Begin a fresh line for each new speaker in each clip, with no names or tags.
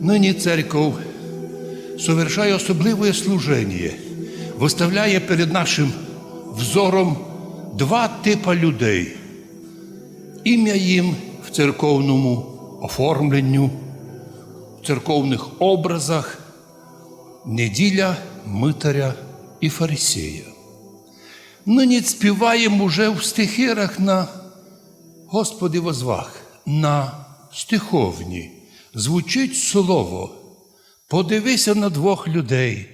Нині церков совершає особливе служення, виставляє перед нашим взором два типа людей. Ім'я їм в церковному оформленню, в церковних образах, неділя Митаря і Фарисея. Нині співаємо уже в стихирах на Господи возвах, на стиховні. Звучить слово. Подивися на двох людей,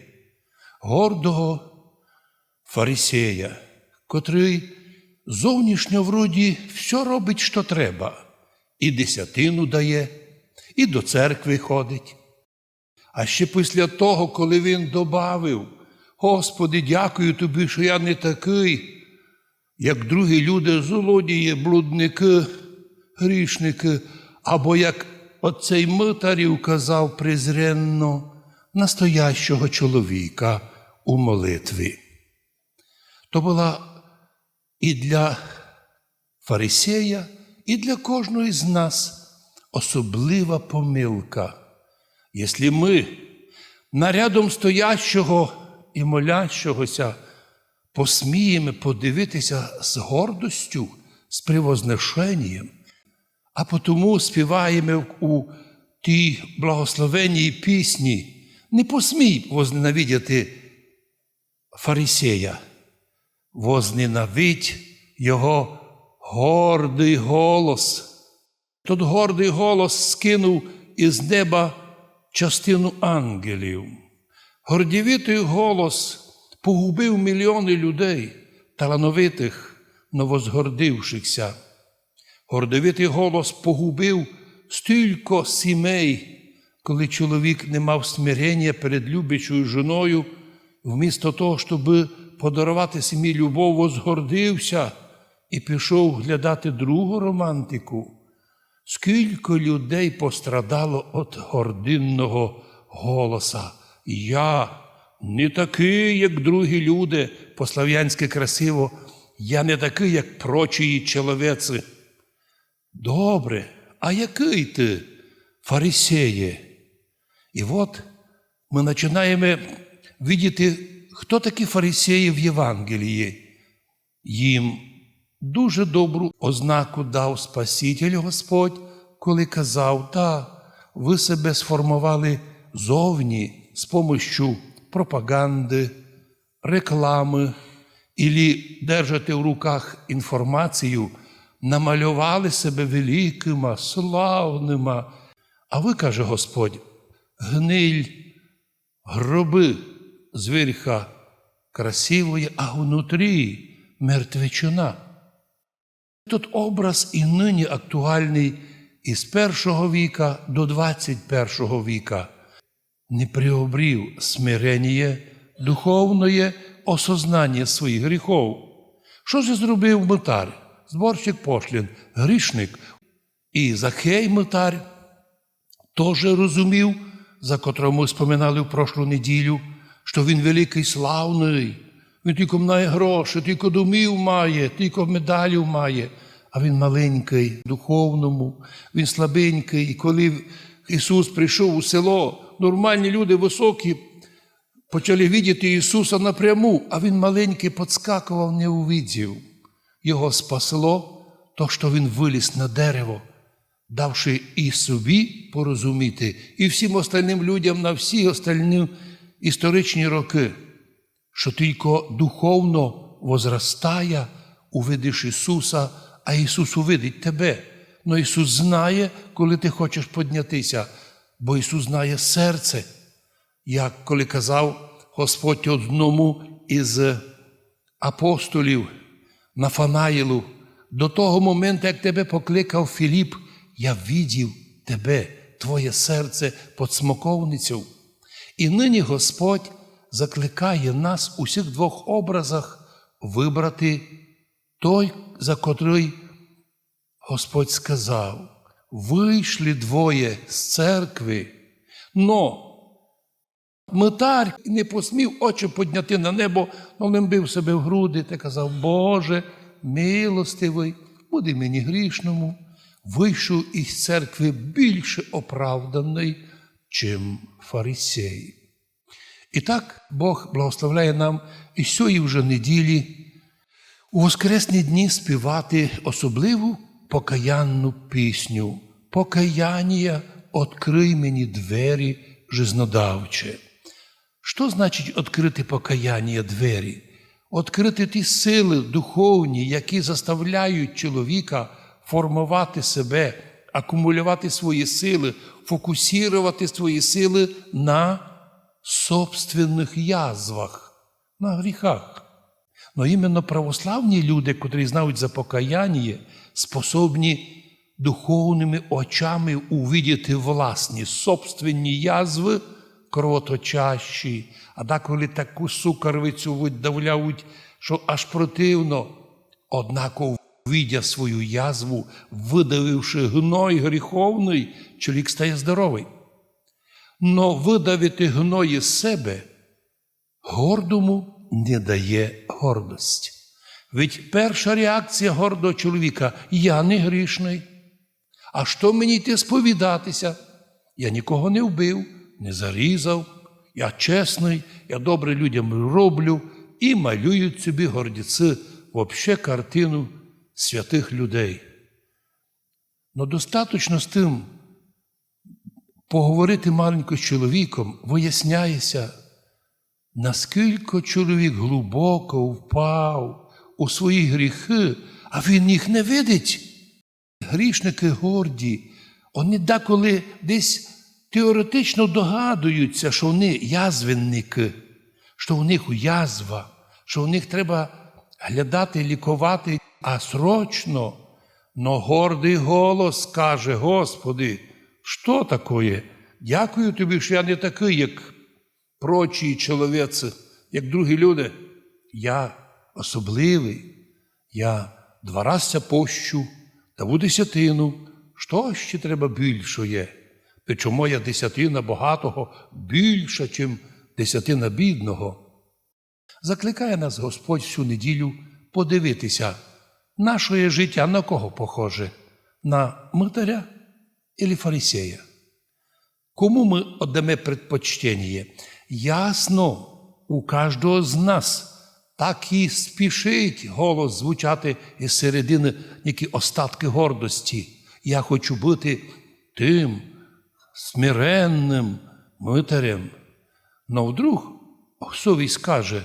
гордого фарисея, котрий зовнішньо вроді все робить, що треба, і десятину дає, і до церкви ходить. А ще після того, коли він добавив, Господи, дякую тобі, що я не такий, як другі люди, злодії, блудники, грішники, або як оцей митарів казав презренно настоящого чоловіка у молитві. То була і для фарисея, і для кожного з нас особлива помилка. Якщо ми нарядом стоящого і молящогося посміємо подивитися з гордостю, з привозношенням, а потому співаємо у тій благословенній пісні, не посмій возненавидіти фарисея, возненавидь його гордий голос. Тот гордий голос скинув із неба частину ангелів. Гордівитий голос погубив мільйони людей, талановитих, новозгордившихся. Гордовитий голос погубив стільки сімей, коли чоловік не мав смирення перед любячою жоною, вмісто того, щоб подарувати сім'ї любов, возгордився і пішов глядати другу романтику. Скільки людей пострадало від гординного голоса. Я не такий, як другі люди, по-слав'янськи красиво, я не такий, як прочії чоловіці. Добре, а який ти, фарисеє? І от ми починаємо видіти, хто такі фарисеї в Євангелії. Їм дуже добру ознаку дав Спаситель Господь, коли казав, та ви себе сформували зовні з помощю пропаганди, реклами, і держите в руках інформацію, намалювали себе великими, славними. А ви, каже Господь, гниль, гроби зверха красивої, а внутрі мертвечина. Тут образ і нині актуальний із першого віка до 21 віка. Не приобрів смирення духовне осознання своїх гріхов. Що ж зробив митар? Зборщик пошлін, грішник. І Захей митар теж розумів, за котрого ми споминали в прошлу неділю, що він великий славний. Він тільки має гроші, тільки домів має, тільки медалів має. А він маленький, духовному, він слабенький. І коли Ісус прийшов у село, нормальні люди високі почали видіти Ісуса напряму, а він маленький подскакував, не увидів. Його спасло, то, що він виліз на дерево, давши і собі порозуміти, і всім остальним людям на всі остальні історичні роки що тільки духовно возростає, увидиш Ісуса, а Ісус увидить тебе. Но Ісус знає, коли ти хочеш піднятися, бо Ісус знає серце, як коли казав Господь одному із апостолів Нафанаїлу, до того моменту, як тебе покликав Філіп, я видів тебе, твоє серце під смоковницю. І нині Господь закликає нас у всіх двох образах вибрати той, за котрий Господь сказав: вийшли двоє з церкви, но митар не посмів очі підняти на небо, но не бив себе в груди та казав, Боже, милостивий, буде мені грішному, вийшов із церкви більше оправданий, чим фарисеї. І так Бог благословляє нам і сьогодні вже неділі у воскресні дні співати особливу покаянну пісню. Покаяння, открий мені двері жизнодавче. Що значить відкрити покаяння двері? Відкрити ті сили духовні, які заставляють чоловіка формувати себе, акумулювати свої сили, фокусувати свої сили на собственних язвах, на гріхах. Но іменно православні люди, котрі знають за покаяння, способні духовними очами увидіти власні собственні язви, кровоточащі, а деколи таку сукарвицю видавляють, що аж противно. Однако, видя свою язву, видавивши гной гріховний, чоловік стає здоровий. Но видавити гної себе гордому не дає гордость. Ведь перша реакція гордого чоловіка я не грішний. А що мені йти сповідатися? Я нікого не вбив, не зарізав, я чесний, я добре людям роблю і малюють собі гордіці вообще картину святих людей. Но достатньо з тим поговорити маленько з чоловіком, виясняється, наскільки чоловік глибоко впав у свої гріхи, а він їх не видить. Грішники горді, вони деколи десь теоретично догадуються, що вони язвенники, що у них язва, що у них треба глядати, лікувати, а срочно. Но гордий голос каже: Господи, що таке? Дякую тобі, що я не такий, як прочі чоловіці, як другі люди. Я особливий, я два разця пощу, даву десятину. Що ще треба більшої? Причому моя десятина багатого більша, ніж десятина бідного. Закликає нас Господь всю неділю подивитися, наше життя на кого похоже? На митаря или фарисея? Кому ми віддамо предпочтення? Ясно, у кожного з нас так і спішить голос звучати із середини які остатки гордості. Я хочу бути тим смиренним митарем. Но вдруг совість каже,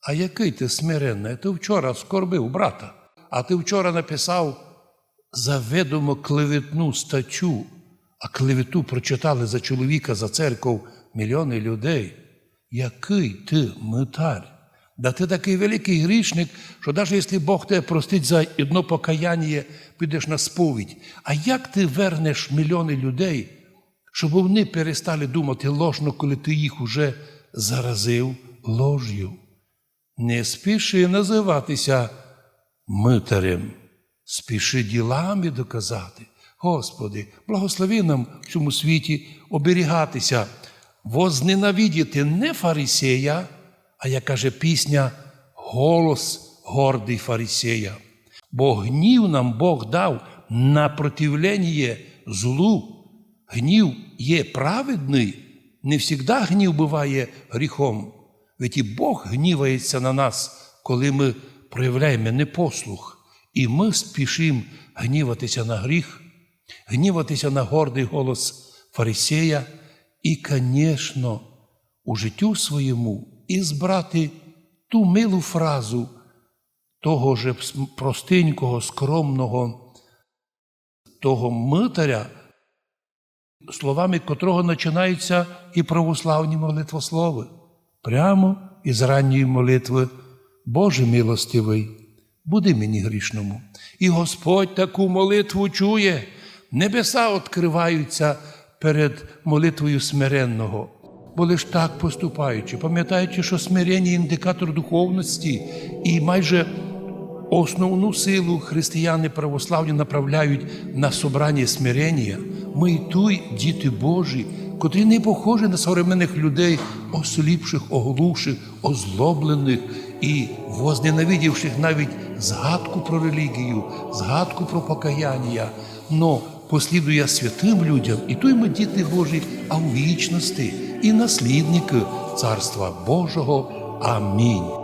а який ти смиренний? Ти вчора скорбив брата, а ти вчора написав заведомо клеветну статтю, а клевету прочитали за чоловіка, за церков мільйони людей. Який ти митар? Да ти такий великий грішник, що навіть якщо Бог тебе простить за одно покаяння, підеш на сповідь. А як ти вернеш мільйони людей, щоб вони перестали думати ложно, коли ти їх уже заразив лож'ю? Не спіши називатися митарем, спіши ділами доказати. Господи, благослови нам в цьому світі оберігатися, возненавидіти не фарисея, а як каже пісня, голос гордий фарисея. Бо гнів нам Бог дав на противлення злу. Гнів є праведний, не завжди гнів буває гріхом. Ведь і Бог гнівається на нас, коли ми проявляємо непослух, і ми спішимо гніватися на гріх, гніватися на гордий голос фарисея і, звісно, у життю своєму і збрати ту милу фразу того же простенького, скромного, того митаря, словами котрого починаються і православні молитвослови, прямо із ранньої молитви, Боже милостивий, буди мені грішному. І Господь таку молитву чує, небеса відкриваються перед молитвою смиренного. Бо лиш так поступаючи, пам'ятаючи, що смирення індикатор духовності, і майже основну силу християни православні направляють на собрання смирення, ми й туй, діти Божі, котрі не похожі на современних людей, осліпших, оглуших, озлоблених і возненавидівших навіть згадку про релігію, згадку про покаяння, но послідує святим людям, і той ми діти Божі, а у вічності і наслідники Царства Божого. Амінь.